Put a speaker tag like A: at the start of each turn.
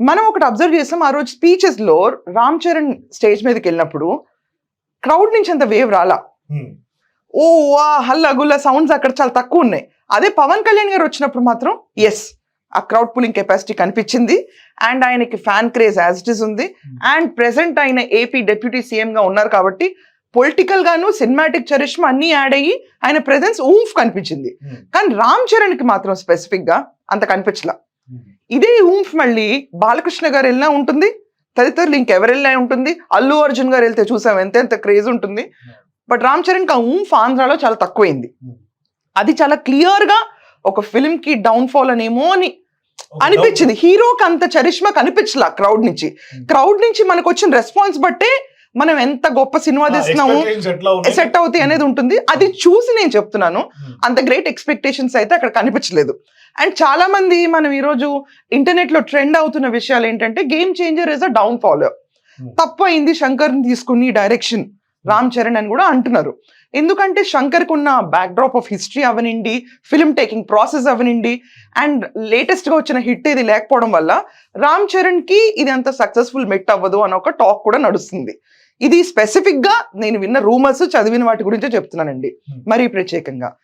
A: మనం ఒకటి అబ్జర్వ్ చేసాం ఆ రోజు స్పీచెస్లో రామ్ చరణ్ స్టేజ్ మీదకి వెళ్ళినప్పుడు క్రౌడ్ నుంచి అంత వేవ్ రాలా.
B: ఉమ్.
A: ఓ వా హల్లా గుల్లా సౌండ్స్ అక్కడ చాలా తక్కువ ఉన్నాయి. అదే పవన్ కళ్యాణ్ గారు వచ్చినప్పుడు మాత్రం ఎస్ ఆ క్రౌడ్ పులింగ్ కెపాసిటీ కనిపించింది. అండ్ ఆయనకి fan craze as it is ఉంది. అండ్ ప్రెసెంట్ ఆయన ఏపీ డెప్యూటీ సీఎం గా ఉన్నారు కాబట్టి పొలిటికల్ గాను సినిమాటిక్ చరిష్మా అన్ని యాడ్ అయ్యి ఆయన ప్రెసెన్స్ ఊఫ్ కనిపించింది.
B: ఉమ్.
A: కానీ రామ్ చరణ్కి మాత్రం స్పెసిఫిక్గా అంత కనిపించలా. ఇదే ఊంఫ్ మళ్ళీ బాలకృష్ణ గారు వెళ్ళినా ఉంటుంది తదితరులు ఇంకెవరు వెళ్ళినా ఉంటుంది అల్లు అర్జున్ గారు వెళ్తే చూసాం ఎంత ఎంత క్రేజ్ ఉంటుంది. బట్ రామ్ చరణ్కి ఆ ఊంఫ్ ఆంధ్రాలో చాలా తక్కువైంది.
B: Hmm.
A: అది చాలా క్లియర్గా ఒక ఫిల్మ్కి డౌన్ ఫాల్ అనేమో అని అనిపించింది. హీరోకి అంత చరిష్మా కనిపించలా క్రౌడ్ నుంచి.
B: Hmm.
A: క్రౌడ్ నుంచి మనకు వచ్చిన రెస్పాన్స్ బట్టే మనం ఎంత గొప్ప సినిమా తీస్తున్నాము? సెట్ అవుతాయి అనేది ఉంటుంది అది చూసి నేను చెప్తున్నాను
B: ఉమ్.
A: అంత గ్రేట్ ఎక్స్పెక్టేషన్స్ అయితే అక్కడ కనిపించలేదు అండ్ చాలా మంది మనం ఈరోజు ఇంటర్నెట్లో ట్రెండ్ అవుతున్న విషయాలు ఏంటంటే game changer is a downfall
B: Hmm.
A: తప్పు అయింది శంకర్ తీసుకుని డైరెక్షన్ రామ్ చరణ్ అని కూడా అంటున్నారు. ఎందుకంటే శంకర్కి ఉన్న బ్యాక్డ్రాప్ ఆఫ్ హిస్టరీ అవనండి ఫిల్మ్ టేకింగ్ ప్రాసెస్ అవనండి అండ్ లేటెస్ట్గా వచ్చిన హిట్ ఇది లేకపోవడం వల్ల రామ్ చరణ్కి ఇది అంత సక్సెస్ఫుల్ మెట్ అవ్వదు అని ఒక టాక్ కూడా నడుస్తుంది. ఇది స్పెసిఫిక్గా నేను విన్న రూమర్స్ చదివిన వాటి గురించే చెప్తున్నానండి. మరీ ప్రత్యేకంగా.